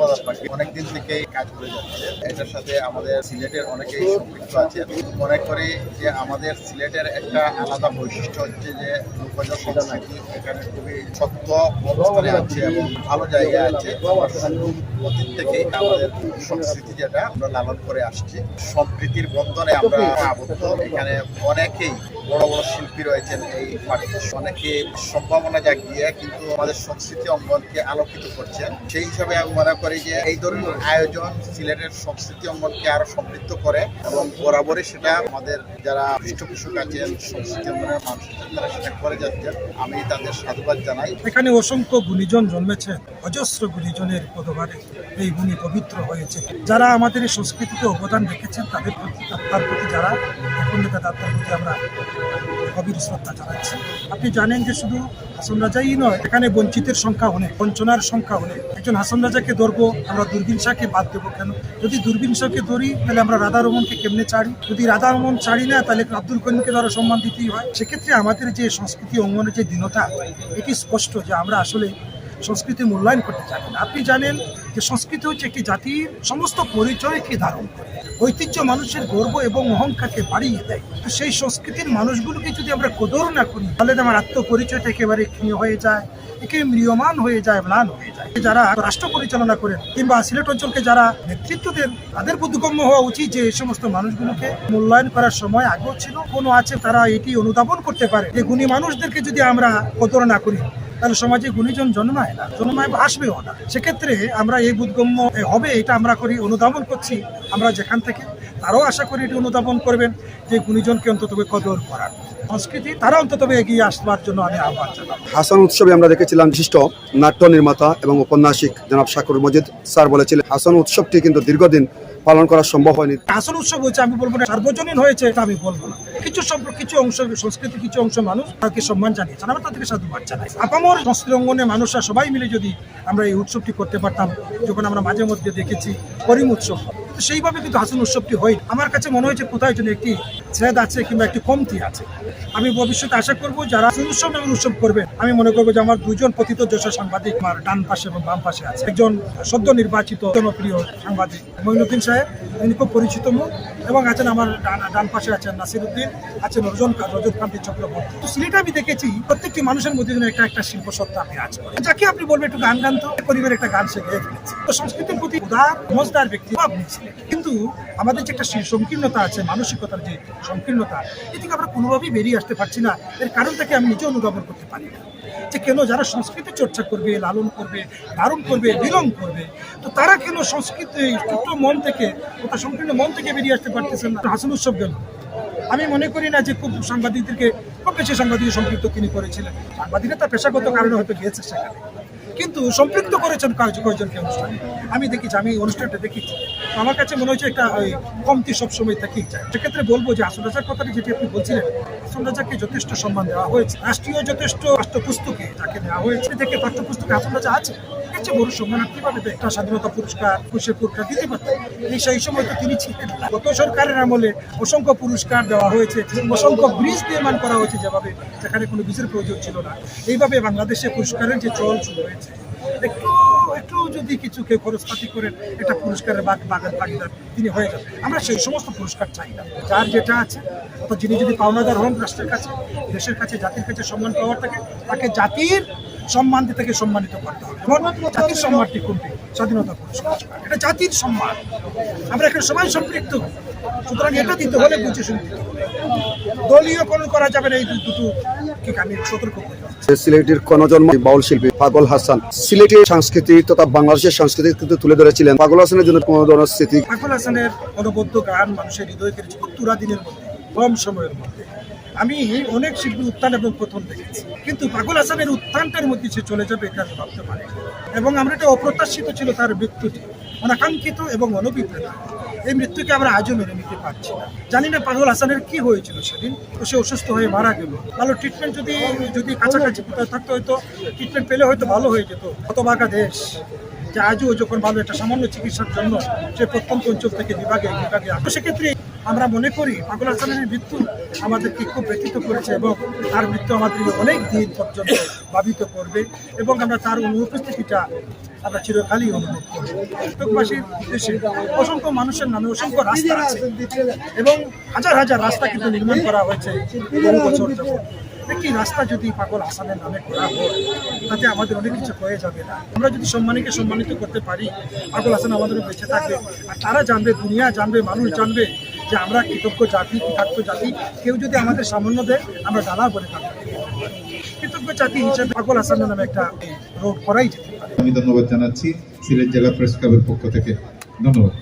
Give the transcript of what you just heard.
কক্সবাজার পাখি অনেকদিন থেকে কাজ করে যাচ্ছে। এটার সাথে আমাদের সিলেটের অনেকেই সম্পৃক্ত আছে। মনে করি যে আমাদের সিলেটের একটা আলাদা বৈশিষ্ট্য হচ্ছে যে লোকজ এখানে খুবই সত্য অবস্থানে আছে এবং ভালো জায়গায় আছে। অতীত থেকেই আমাদের সংস্কৃতি যেটা, আমরা লালন করে আসছি। সম্প্রীতির বন্ধনে আমরা আবদ্ধ। এখানে অনেকেই বড় বড় শিল্পী রয়েছেন এই পার্টিতে। অনেকে সম্ভাবনা জাগিয়ে কিন্তু আমাদের সংস্কৃতি অঙ্গনকে আলোকিত করছেন। সেই হিসাবে আমি মনে করি যে এই ধরনের আয়োজন সিলেটের সংস্কৃতি অঙ্গনকে আরও সমৃদ্ধ করে এবং বরাবরই সেটা আমাদের যারা পৃষ্ঠপোষক আছেন, সংস্কৃতি অঙ্গনের মানুষ তারা সেটা করে যাচ্ছেন। আমি তাদের সাধুবাদ জানাই। এখানে অসংখ্য গুণীজন জন্মেছেন। অজস্র গুণীজনের পদভারে এই গুণী পবিত্র হয়েছে। যারা আমাদের এই সংস্কৃতিতে অবদান রেখেছেন, তাদের প্রতি তার প্রতি যারা এখন তার প্রতি আমরা গভীর শ্রদ্ধা জানাচ্ছি। আপনি জানেন যে শুধু হাসন রাজাই নয়, এখানে বঞ্চিতের সংখ্যা অনেক, বঞ্চনার সংখ্যা অনেক। একজন হাসন রাজাকে ধরবো আমরা দূরবীন শাহকে বাদ দেবো কেন? যদি দূরবীন শাহকে ধরি, তাহলে আমরা রাধারমণকে কেমনে চাড়ি যদি রাধারমণ চাড়ি না, তাহলে আব্দুল করিমকে ধরো সম্মান দিতেই হয়। সেক্ষেত্রে আমাদের যে সংস্কৃতি অঙ্গনের যে দীনতা, এটি স্পষ্ট যে আমরা আসলে সংস্কৃতি মূল্যায়ন করতে জানি না। আপনি জানেন যে সংস্কৃতি হচ্ছে একটি জাতির সমস্ত পরিচয়কে ধারণ করে। ঐতিহ্য মানুষের গর্ব এবং অহংকারকে বাড়িয়ে দেয়। তো সেই সংস্কৃতির মানুষগুলোকে যদি আমরা কদর না করি, তাহলে আমার আত্মপরিচয়টা একেবারে ক্ষীণ হয়ে যায়, একে ম্রিয়মান হয়ে যায়, ম্লান হয়ে যায়। যারা রাষ্ট্র পরিচালনা করেন কিংবা সিলেট অঞ্চলকে যারা নেতৃত্ব দেন, তাদের বোধগম্য হওয়া উচিত যে এই সমস্ত মানুষগুলোকে মূল্যায়ন করার সময় আগেও ছিল কোনো আছে। তারা এটি অনুধাবন করতে পারে যে গুণী মানুষদেরকে যদি আমরা কদর না করি তাহলে সমাজে গুণীজন জন্মায় না, জন্মায় বা আসবেও না। সেক্ষেত্রে আমরা এই বোধগম্য হবে, এটা আমরা করি, অনুধাবন করছি আমরা যেখান থেকে। তারাও আশা করি এটি অনুধাবন করবেন যে গুণীজনকে অন্তত কদর করার। সংস্কৃতি, তারা অন্তত এগিয়ে আসবার জন্য আমি আহ্বান জানাব। হাসান উৎসবে আমরা দেখেছিলাম বিশিষ্ট নাট্য নির্মাতা এবং ঔপন্যাসিক জনাব শাকুর মজিদ স্যার বলেছিলেন, হাসান উৎসবটি কিন্তু দীর্ঘদিন পালন করা সম্ভব হয়নি। আসল উৎসব হয়েছে, আমি বলব না, সার্বজনীন হয়েছে এটা আমি বলব না। কিছু সম্পর্ক কিছু অংশ, সংস্কৃতি, কিছু অংশ মানুষ তাকে সম্মান জানিয়েছেন, আমরা তাদেরকে সাধুবাদ জানাই। আপামর সংস্কৃতি অঙ্গনে মানুষরা সবাই মিলে যদি আমরা এই উৎসবটি করতে পারতাম, যখন আমরা মাঝে মধ্যে দেখেছি করিম উৎসব সেইভাবে কিন্তু হাসন উৎসবটি হয় আমার কাছে মনে হয়েছে কোথায় যেন একটি ছেদ আছে কিংবা একটি কমতি আছে। আমি ভবিষ্যতে আশা করব যারা উৎসব এবং উৎসব করবেন। আমি মনে করব যে আমার দুজন পতিত যশা সাংবাদিক আমার ডান পাশে এবং বাম পাশে আছে। একজন সদ্য নির্বাচিত জনপ্রিয় সাংবাদিক মঈনুদ্দিন সাহেব তিনি খুব পরিচিত মুখ, এবং আছেন আমার ডান পাশে আছেন নাসির উদ্দিন, আছেন রজন রজত কান্তি চক্রবর্তী। তো সিলেটে আমি দেখেছি, প্রত্যেকটি মানুষের মধ্যে যেন একটা একটা শিল্প সত্তা বিরাজ করে যাকে আপনি বলবেন একটু গান গান তো পরিবারের একটা গান সে গেয়ে ফেলেছে। তো সংস্কৃতির প্রতি উদার, মজদার ব্যক্তি আপনি কিন্তু আমাদের যে একটা সংকীর্ণতা আছে, মানসিকতার যে সংকীর্ণতা, এ থেকে আমরা কোনোভাবেই বেরিয়ে আসতে পারছি না। এর কারণটাকে আমি নিজে অনুধাবন করতে পারি না। যে কেন যারা সংস্কৃতি চর্চা করবে, লালন করবে ধারণ করবে, বিলং করবে, তো তারা কেন সংস্কৃতি ছোট্ট মন থেকে, ওটা সংকীর্ণ মন থেকে বেরিয়ে আসতে পারতেছেন না? হাসন উৎসব গেল। আমি মনে করি না যে খুব সাংবাদিকদেরকে, খুব বেশি সাংবাদিক সম্পৃক্ত তিনি করেছিলেন। সাংবাদিকরা তার পেশাগত কারণে হয়তো গিয়েছে সেখানে। কিন্তু সম্পৃক্ত করেছেন কয়েকজনকে অনুষ্ঠানে? আমি দেখেছি আমি অনুষ্ঠানটা দেখেছি আমার কাছে মনে হয়েছে একটা ওই, কমতি সবসময় থেকেই যায়। সেক্ষেত্রে বলব যে আসল রাজার কথাটি যেটি আপনি বলছিলেন আসল রাজাকে যথেষ্ট সম্মান দেওয়া হয়েছে। রাষ্ট্রীয় যথেষ্ট পাঠ্যপুস্তকে তাকে দেওয়া হয়েছে। থেকে পাঠ্যপুস্তকে আসল রাজা আছে? চেয়ে বড় সম্মান কীভাবে একটা স্বাধীনতা পুরস্কার কুশে পুরস্কার দিতে পারতেন এই সেই সময় তো তিনি ছিলেন গত সরকারের আমলে অসংখ্য পুরস্কার দেওয়া হয়েছে, অসংখ্য ব্রিজ নির্মাণ করা হয়েছে যেভাবে, যেখানে কোনো ব্রিজের প্রয়োজন ছিল না। এইভাবে বাংলাদেশে পুরস্কারের যে চল শুরু হয়েছে, একটু একটু যদি কিছু কেউ খরচপাতি করেন এটা পুরস্কারের বাগ বাগান ভাগিদার তিনি হয়ে যান আমরা সেই সমস্ত পুরস্কার চাই না। যার যেটা আছে অত যিনি যদি পাওনাদার হন, রাষ্ট্রের কাছে, দেশের কাছে, জাতির কাছে সম্মান পাওয়ার থাকে, তাকে জাতির সম্মান তাকে সম্মানিত করতে হবে। এবং জাতির সম্মানটি কোনটি? স্বাধীনতা পুরস্কার। এটা জাতির সম্মান। আমরা এখানে সবাই সম্পৃক্ত। সুতরাং এটা দিতে হলে বুঝে শুনে দিতে দলীয় কোনো করা যাবে না এই দুটো কি আমি সতর্ক করি সিলেটের কনজন্ম বাউল শিল্পী পাগল হাসান সিলেটের সংস্কৃতি তথা বাংলাদেশের সংস্কৃতি কিন্তু তুলে ধরেছিলেন পাগল হাসানের জন্য কোনো ধরনের স্মৃতি। পাগল হাসানের অনবদ্য গান মানুষের হৃদয় কেড়েছে তুরা দিনের মধ্যে কম সময়ের মধ্যে। আমি অনেক শিল্পী উত্থান এবং প্রথম দেখেছি। কিন্তু পাগল হাসানের উত্থানটার মধ্যে সে চলে যাবে এটা ভাবতে পারি এবং আমরা এটা অপ্রত্যাশিত ছিল তার মৃত্যুটি অনাকাঙ্ক্ষিত এবং অনভিপ্রেত। এই মৃত্যুকে আমরা আজও মেনে নিতে পারছি না। জানি না পাগল হাসানের কি হয়েছিল সেদিন। তো সে অসুস্থ হয়ে মারা গেল। ভালো ট্রিটমেন্ট যদি যদি কাছাকাছি কোথাও থাকতো হয়তো ট্রিটমেন্ট পেলে হয়তো ভালো হয়ে যেত। হতবাগা দেশ। যে আজও যখন ভালো একটা সামান্য চিকিৎসার জন্য সে প্রত্যন্ত অঞ্চল থেকে বিভাগে বিভাগে। সেক্ষেত্রে আমরা মনে করি পাগল হাসানের মৃত্যু আমাদেরকে খুব ব্যথিত করেছে এবং তার মৃত্যু আমাদের অনেক দিন পর্যন্ত ভাবিত করবে এবং আমরা তার অনুপস্থিতিটা আমরা চিরকালই অনুভব করব। উদ্যোগবাসীর উদ্দেশ্যে অসংখ্য মানুষের নামে অসংখ্য রাস্তা আছে এবং হাজার হাজার রাস্তা কিন্তু নির্মাণ করা হয়েছে একটি রাস্তা যদি পাগল হাসানের নামে করা হয়, তাতে আমাদের অনেক কিছু হয়ে যাবে না। আমরা যদি সম্মানীকে সম্মানিত করতে পারি, পাগল হাসান আমাদের বেঁচে থাকবে। আর তারা জানবে, দুনিয়া জানবে, মানুষ জানবে যে আমরা কৃতজ্ঞ জাতি কৃতার্থ জাতি, কেউ যদি আমাদের সামান্য দেয়, আমরা ডালা বলে থাকব কৃতজ্ঞ জাতি হিসেবে পাগল হাসানের নামে একটা রোড করাই যেতে পারে। আমি ধন্যবাদ জানাচ্ছি সিলেট জেলা প্রেস ক্লাবের পক্ষ থেকে। ধন্যবাদ।